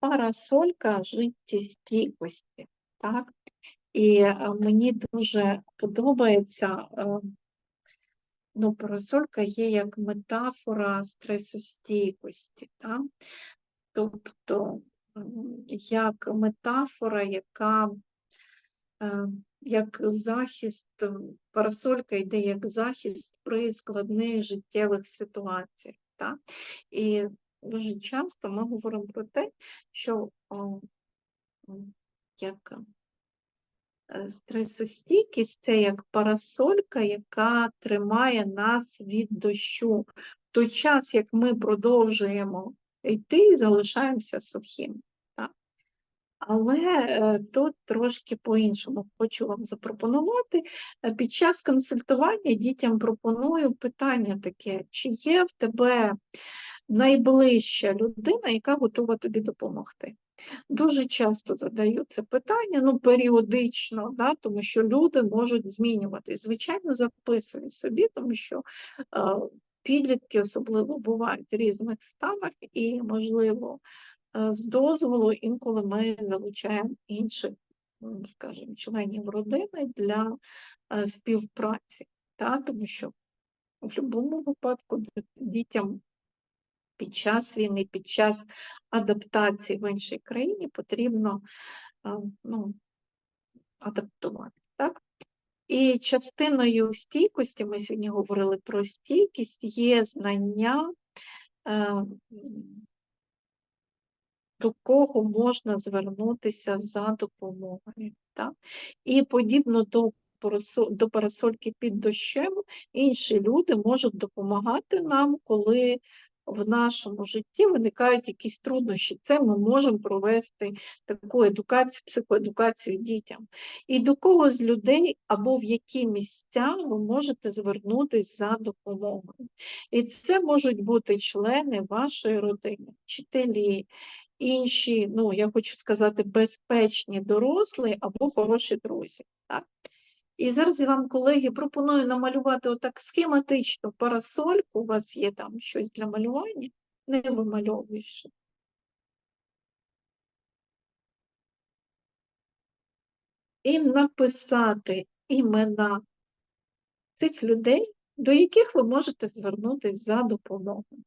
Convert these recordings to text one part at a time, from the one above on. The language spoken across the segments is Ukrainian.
парасолька життєстійкості. Так? І е, мені дуже подобається, е, ну, парасолька є як метафора стресостійкості. Так? Тобто, як метафора, яка е, як захист, парасолька йде як захист при складних життєвих ситуаціях. Так? І дуже часто ми говоримо про те, що о, як е, стресостійкість це як парасолька, яка тримає нас від дощу. В той час, як ми продовжуємо йти, залишаємося сухим. Але е, тут трошки по-іншому хочу вам запропонувати. Е, Під час консультування дітям пропоную питання таке: чи є в тебе найближча людина, яка готова тобі допомогти? Дуже часто задаю це питання, ну періодично, да, тому що люди можуть змінюватись. Звичайно, записую собі, тому що е, підлітки особливо бувають в різних станах, і, можливо, е, з дозволу інколи ми залучаємо інших, скажімо, членів родини для е, співпраці, та, тому що в будь-якому випадку дітям під час війни, під час адаптації в іншій країні потрібно е, ну, адаптуватися. І частиною стійкості, ми сьогодні говорили про стійкість, є знання, е, до кого можна звернутися за допомогою. Так? І подібно до до парасольки під дощем, інші люди можуть допомагати нам, коли в нашому житті виникають якісь труднощі. Це ми можемо провести таку едукацію, психоедукацію дітям. І до кого з людей або в які місця ви можете звернутися за допомогою. І це можуть бути члени вашої родини, вчителі, інші, ну я хочу сказати, безпечні дорослі або хороші друзі. Так? І зараз я вам, колеги, пропоную намалювати отак схематично парасольку. У вас є там щось для малювання, не вимальовуєш. І написати імена тих людей, до яких ви можете звернутися за допомогою.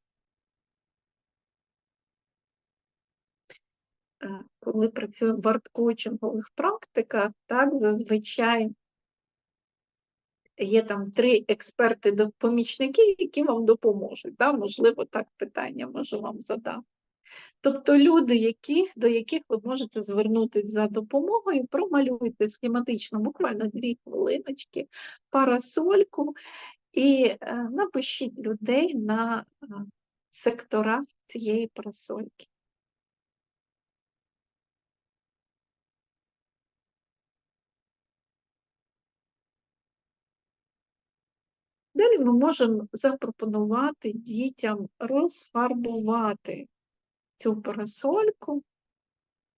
Е, Коли працюємо в арт-коучингових практиках, так, зазвичай є там три експерти-помічники, які вам допоможуть. Да? Можливо, так питання можу вам задати. Тобто люди, які, до яких ви можете звернутися за допомогою, промалюйте схематично, буквально дві хвилиночки, парасольку і е, напишіть людей на е, секторах цієї парасольки. Далі ми можемо запропонувати дітям розфарбувати цю парасольку,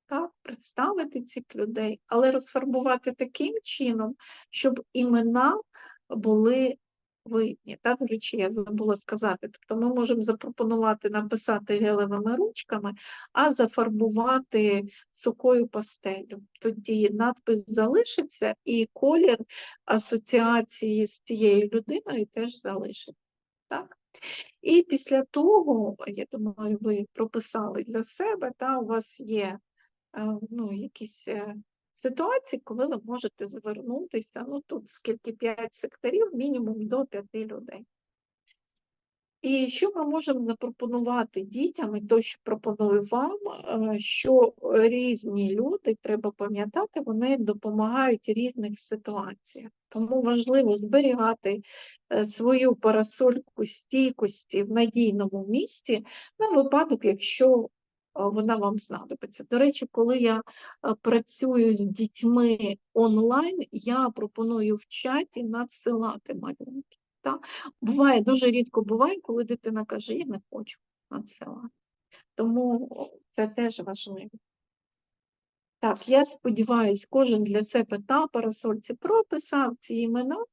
так, представити цих людей, але розфарбувати таким чином, щоб імена були видні. Так, до речі, я забула сказати. Тобто ми можемо запропонувати написати гелевими ручками, а зафарбувати сухою пастелю. Тоді надпис залишиться і колір асоціації з цією людиною теж залишиться. Так? І після того, я думаю, ви прописали для себе, та у вас є е, ну, якісь ситуації, коли ви можете звернутися, ну тут скільки 5 секторів, мінімум до 5 людей. І що ми можемо запропонувати дітям, і то, що пропоную вам, е, що різні люди, треба пам'ятати, вони допомагають в різних ситуаціях. Тому важливо зберігати е, свою парасольку стійкості в надійному місці на випадок, якщо вона вам знадобиться. До речі, коли я е, працюю з дітьми онлайн, я пропоную в чаті надсилати малюнки. Так? Буває, дуже рідко буває, коли дитина каже, я не хочу надсилати. Тому це теж важливо. Так, я сподіваюся, кожен для себе на парасольці прописав ці імена,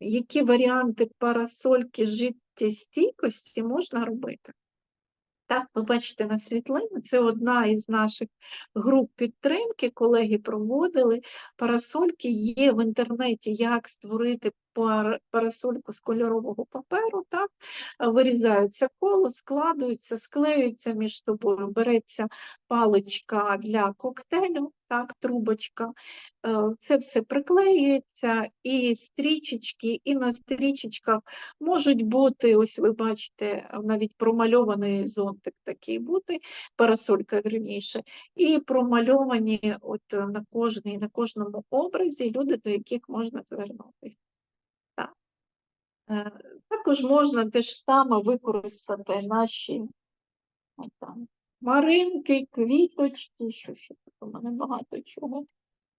які варіанти парасольки життєстійкості можна робити. Так, ви бачите на світлині, це одна із наших груп підтримки. Колеги проводили парасольки. Є в інтернеті, як створити парасольку з кольорового паперу. Так? Вирізаються коло, складуються, склеюються між собою. Береться паличка для коктейлю, так, трубочка. Е, Це все приклеюється, і стрічечки, і на стрічечках можуть бути, ось ви бачите, навіть промальований зонтик такий бути, парасолька вірніше, і промальовані от на кожній, на кожному образі люди, до яких можна звернутися. Е, Також можна те ж саме використати наші от там, маринки, квіточки, що ще тут у мене багато чого.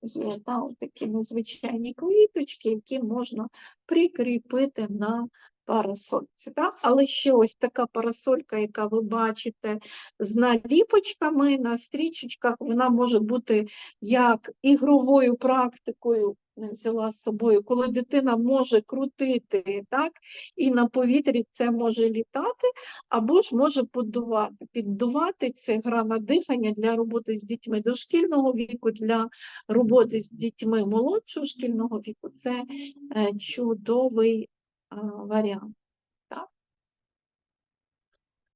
Є, та, от такі незвичайні квіточки, які можна прикріпити на парасольці. Так? Але ще ось така парасолька, яка ви бачите з наліпочками на стрічечках, вона може бути як ігровою практикою. Взяла з собою, коли дитина може крутити, так, і на повітрі це може літати, або ж може поддувати. Піддувати це гра на дихання для роботи з дітьми дошкільного віку, для роботи з дітьми молодшого шкільного віку. Це е, чудовий варіант.